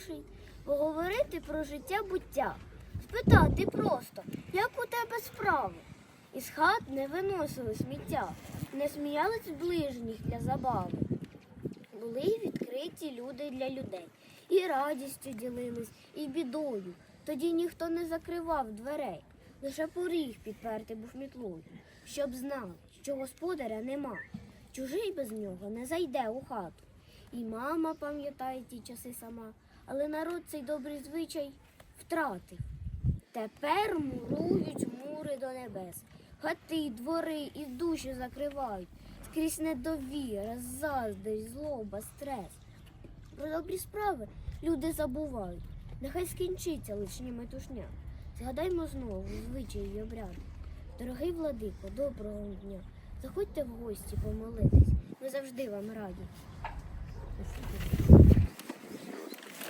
хороший, поговорити про життя буття, спитати просто, як у тебе справи. Із хат не виносили сміття, не сміялись ближніх для забави. Були відкриті люди для людей, і радістю ділились, і бідою. Тоді ніхто не закривав дверей, лише поріг підпертий був мітлою, щоб знали, що господаря нема. Чужий без нього не зайде у хату. І мама пам'ятає ті часи сама, але народ цей добрий звичай втратив. Тепер мурують мури до небес, хати, двори і душі закривають, скрізь недовіра, заздрість, злоба, стрес. Про добрі справи люди забувають. Нехай скінчиться лишня метушня. Згадаймо знову звичаї й обряди. Дорогий владико, доброго дня. Заходьте в гості помолитись. Ми завжди вам раді. Вони у нас дуже сильні. І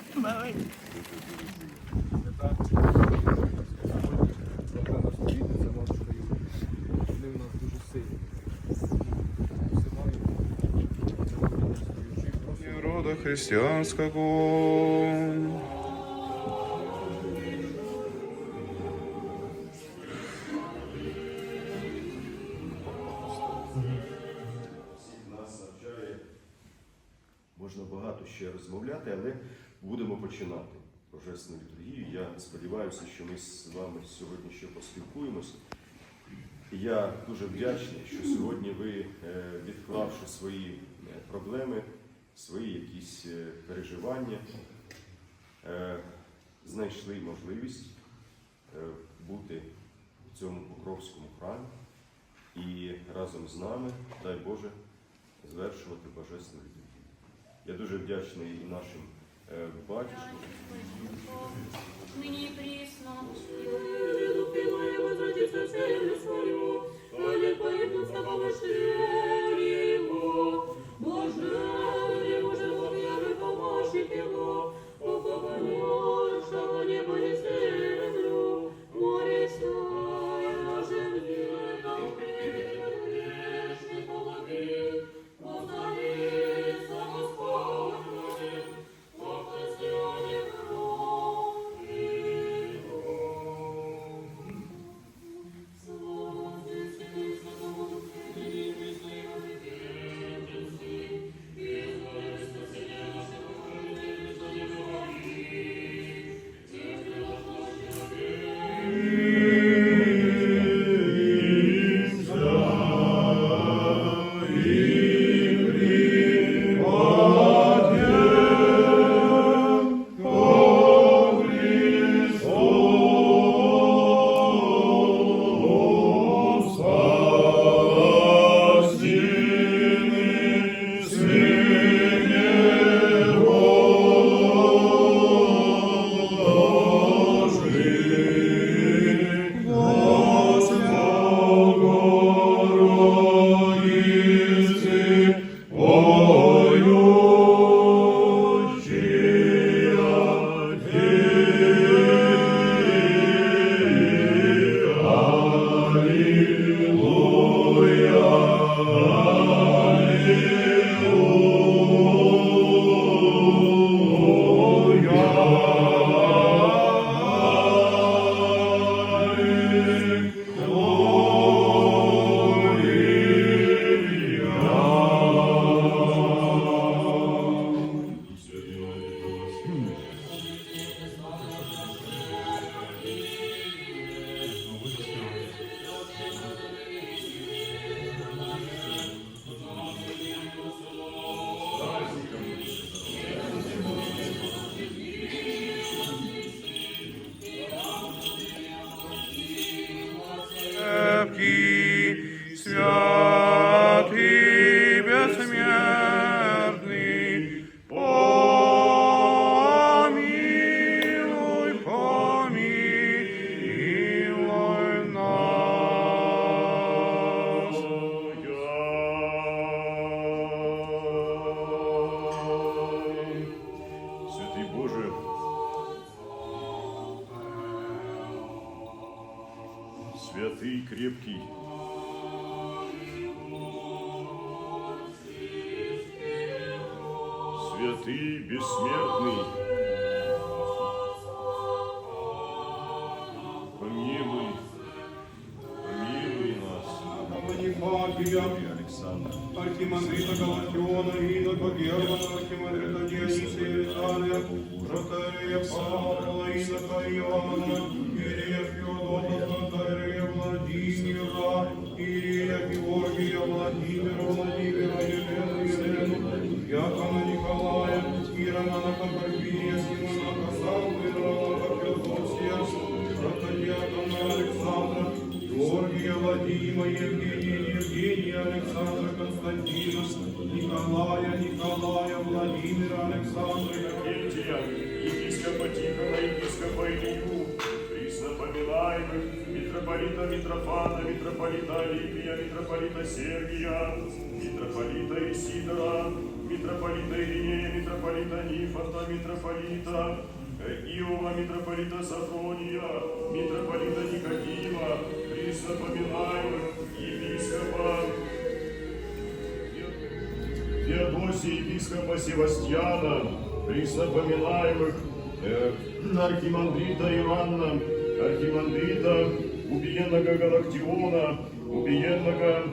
рода навчає. Можна багато ще розмовляти, але будемо починати божественну літургію. Я сподіваюся, що ми з вами сьогодні ще поспілкуємося. Я дуже вдячний, що сьогодні ви, е, відклавши свої е, проблеми, свої якісь е, переживання, знайшли можливість бути в цьому Покровському храмі і разом з нами, дай Боже, звершувати божественну літургію. Я дуже вдячний і нашим е, Мені Нині і прісно, вири духи мої, возвратиться землю свою, коли поїдуть з тобою ширимо. Боже, Боже, Боже, я ви помощник його, похованю, Манифакия, Александр. архимандрита Галактиона, Инока Германа, архимандрита Дионисия Виталия, протеерея Павла, Инока Иоанна, Ирия Феодота, протеерея Владимира, Ирия Георгия, Владимира, Владимира, Елену, Елену, Якона Николая, Иеромонаха Парфирия, Симонаха Саввы, Ромаха Феодосия, протодиакона Александра, Георгия, Владимира, Евгения, Евгения, Александра, Константина, Николая, Николая, Владимира, Александра, Иннокентия, епископа Тихона, епископа Илью, приснопоминаемых, митрополита Митрофана, митрополита Алипия, митрополита Сергия, митрополита Исидора, митрополита Иринея, митрополита Нифонта, митрополита э, Иова, митрополита Сафрония, митрополита Никодима, приснопоминаемых, епископа Феодосия епископа Севастьяна, приснопоминаемых э, архимандрита Иоанна, архимандрита убиенного Галактиона, убиенного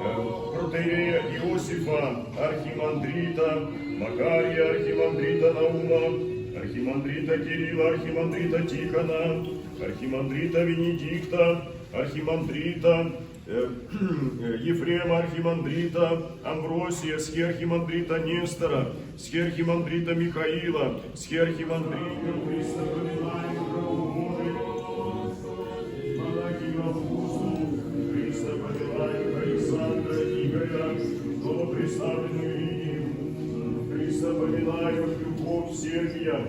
э, протеерея Иосифа, архимандрита Макария, архимандрита Наума, архимандрита Кирилла, архимандрита Тихона, архимандрита Венедикта, архимандрита Ефрема архимандрита Амвросия, схиархимандрита Нестора, схиархимандрита Михаила, схиархимандрита Христа Христа Лидию, Христа Любовь Сергия,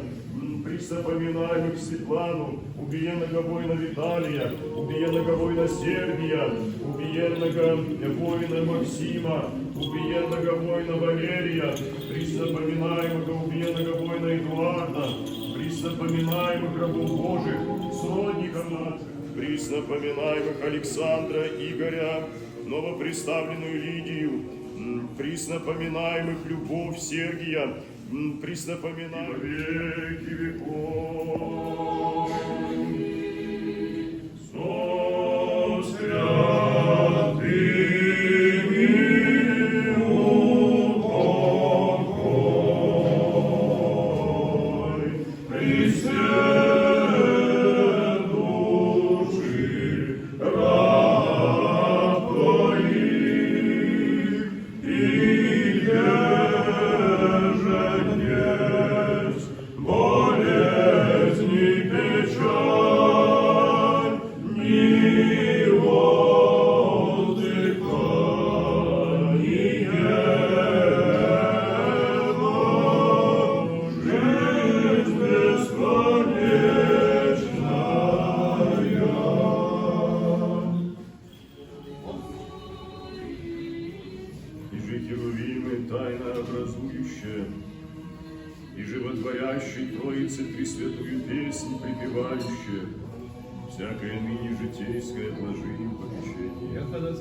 Христа поминаемых Светлану, убиенного воина Виталия, убиенного воина Сергия, убиенного воина Максима, убиенного воина Валерия, Христа поминаемого убиенного воина Эдуарда, Христа поминаемых рабов Божих, сродников наших, Присно поминаемых Александра, Игоря, новоприставленную Лидию, присно поминаемых Любовь Сергия, присно веки веков.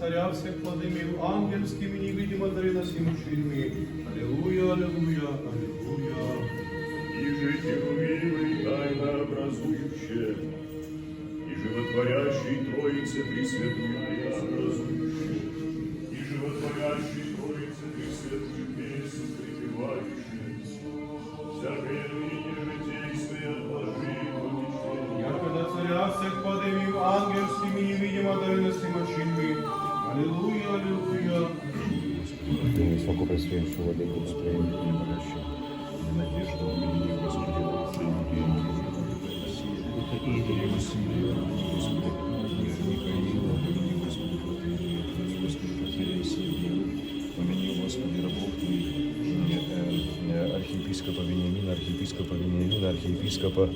Царя всех подымил ангельскими невидимо носимущими. Аллилуйя, аллилуйя, аллилуйя. И же херувимы тайно образующие, и животворящий Троице Пресвятую образующие, и животворящий Высоко просвещенного владыку настроения не обращай. Надежду в имени Господи, Это Игоря Василия, Господи, Ниже Михаила, помяни Господи, помяни Господи, Протерия Сергия, помяни Господи, рабов Твоих, э, э, архиепископа Вениамина, архиепископа Вениамина, архиепископа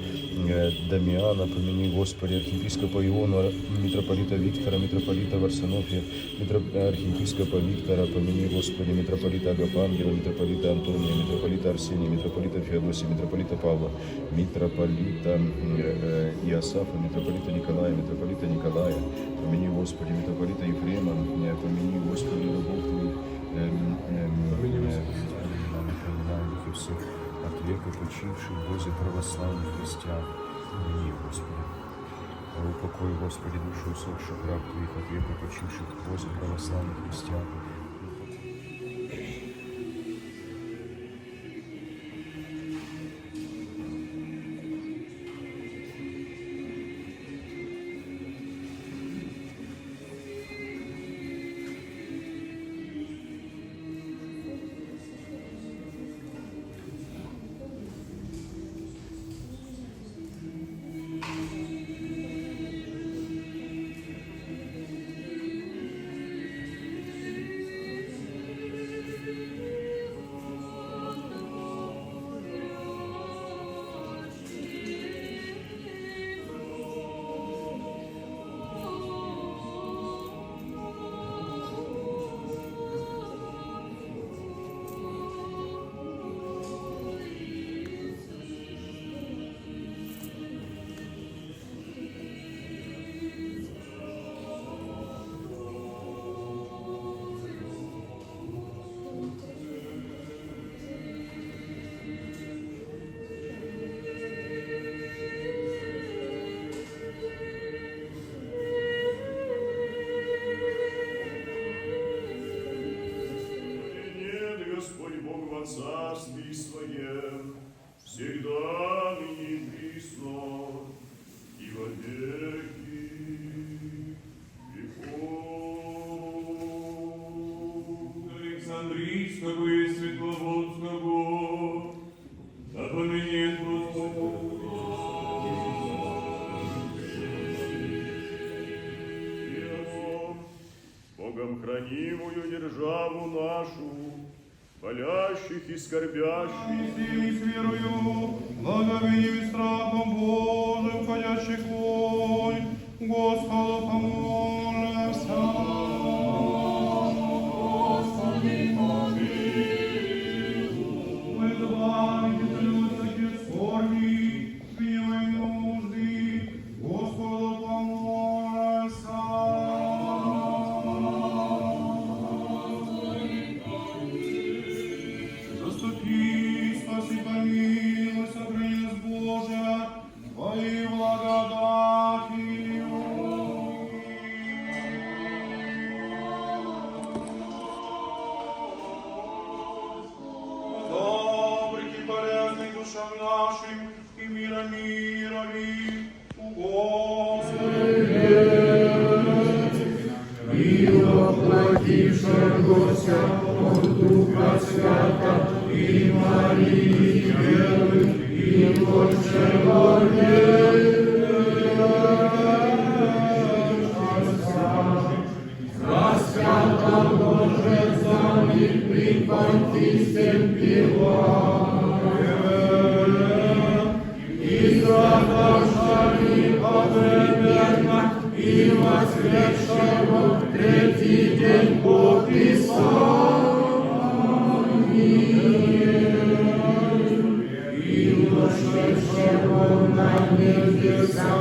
э, Дамиана, помяни Господи, архиепископа Иона, митрополита Виктора, митрополита Варсонофия, митро- архиепископа Виктора, помяни Господи, митрополита Агапангела, митрополита Антония, митрополита Арсения, митрополита Феодосия, митрополита Павла, митрополита э, э, Иосафа, митрополита Николая, митрополита Николая, помяни Господи, митрополита Ефрема, э, помяни Господи, рабов века почивших в Бозі православних христиан, мені, Господи. Упокой, Господи, душу усопших раб Твоих от века почивших в Бозі православных христиан, Господь Бог во царстве Своем, всегда ныне и присно, и во веки болящих и скорбящих, Всеми с верою, благовением и страхом Божиим, входящих вонь, Господу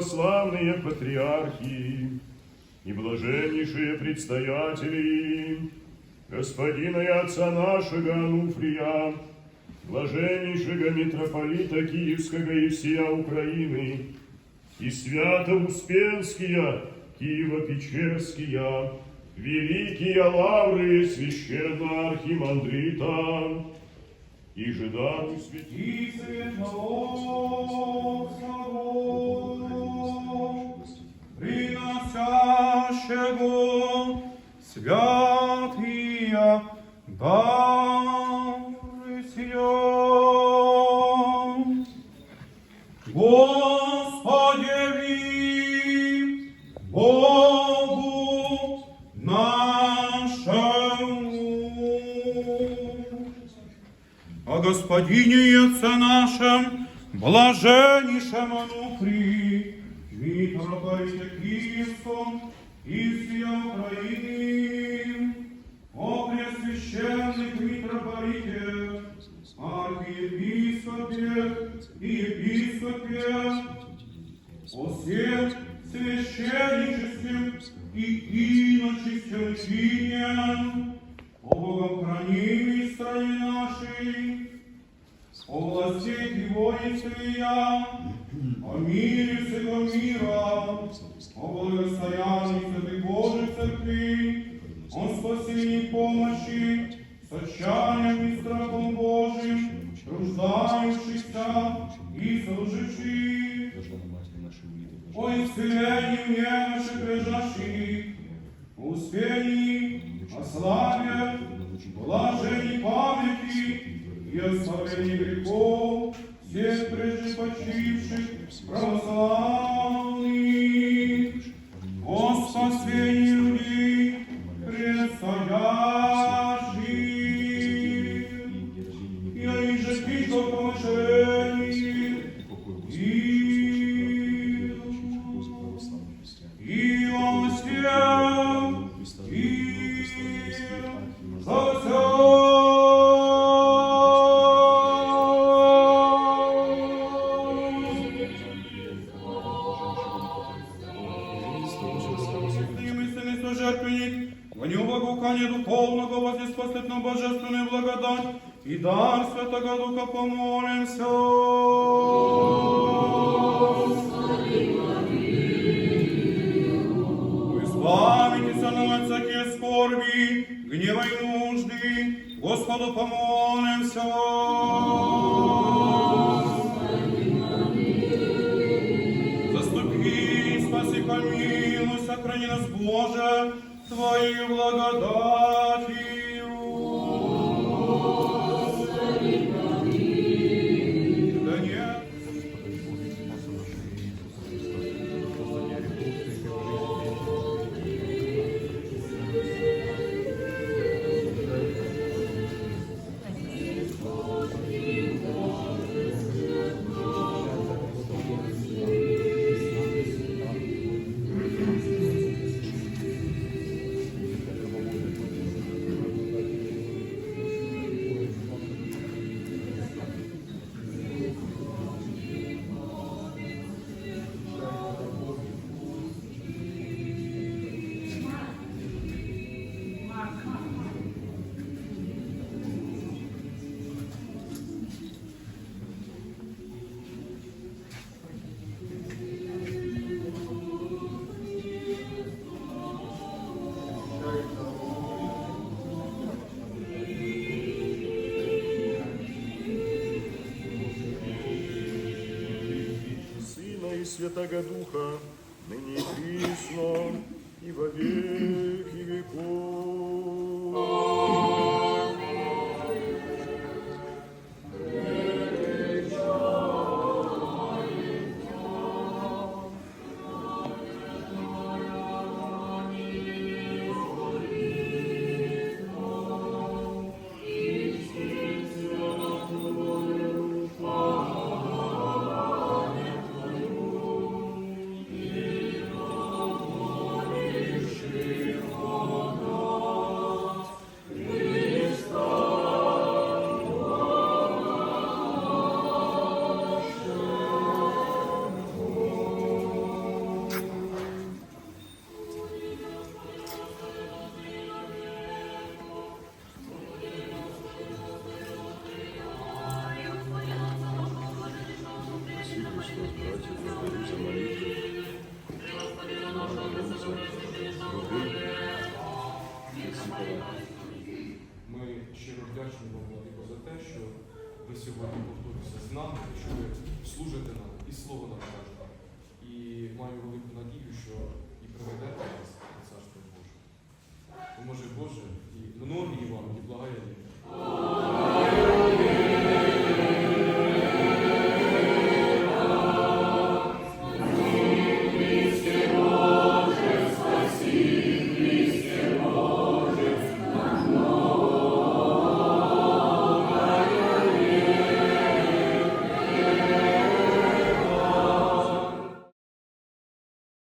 православные патриархи и блаженнейшие предстоятели, господина и отца нашего Ануфрия, блаженнейшего митрополита Киевского и всея Украины, и свято-успенские, Киево-Печерские, великие лавры священно-архимандрита, и жидару святых. И святого собору, приносящего святые дары сия. Господине и Отце нашем, блаженнейшем Ануфрии, митрополите Киевском и всея Украины, о Пресвященных митрополите, архиепископе и епископе, о всем о успении, о славе, блаженной памяти и оставлении грехов всех прежде православных, истинный сожертвенник, воню благоухание духовного вознеспособит нам божественную благодать и дар Святого Духа помолимся. Избавитесь нам от всякие скорби, гнева и нужды, Господу помолимся. Святого Духа, вами повторюся з нами, що ви служите нам і слово нам кажете. І маю велику надію, що і приведете нас.